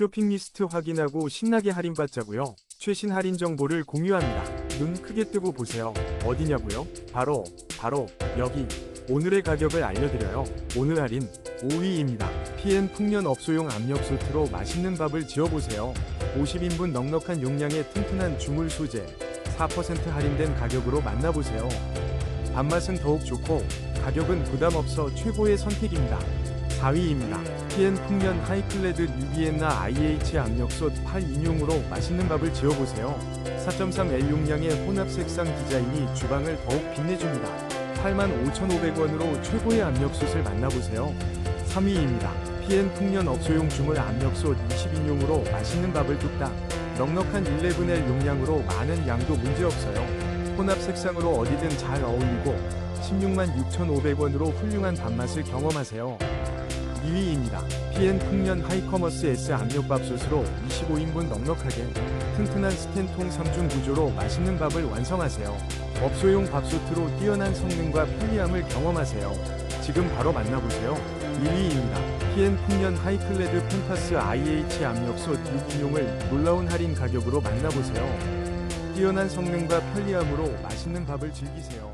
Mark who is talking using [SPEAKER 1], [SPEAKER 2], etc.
[SPEAKER 1] 쇼핑 리스트 확인하고 신나게 할인받자고요. 최신 할인 정보를 공유합니다. 눈 크게 뜨고 보세요. 어디냐고요? 바로 바로 여기. 오늘의 가격을 알려드려요. 오늘 할인 5위입니다. PN 풍년 업소용 압력솥으로 맛있는 밥을 지어보세요. 50인분 넉넉한 용량의 튼튼한 주물 소재 4% 할인된 가격으로 만나보세요. 밥맛은 더욱 좋고 가격은 부담 없어 최고의 선택입니다. 4위입니다. PN 풍년 하이클레드 뉴비엔나 IH 압력솥 8인용으로 맛있는 밥을 지어보세요. 4.3L 용량의 혼합 색상 디자인이 주방을 더욱 빛내줍니다. 85,500원으로 최고의 압력솥을 만나보세요. 3위입니다. PN 풍년 업소용 주물 압력솥 20인용으로 맛있는 밥을 뚝딱 넉넉한 11L 용량으로 많은 양도 문제없어요. 혼합 색상으로 어디든 잘 어울리고 16만 6,500원으로 훌륭한 밥맛을 경험하세요. 2위입니다. PN 풍년 하이커머스 S 압력밥솥으로 25인분 넉넉하게 튼튼한 스텐통 3중 구조로 맛있는 밥을 완성하세요. 업소용 밥솥으로 뛰어난 성능과 편리함을 경험하세요. 지금 바로 만나보세요. 1위입니다. PN 풍년 하이클레드 펜타스 IH 압력솥 6인용을 놀라운 할인 가격으로 만나보세요. 뛰어난 성능과 편리함으로 맛있는 밥을 즐기세요.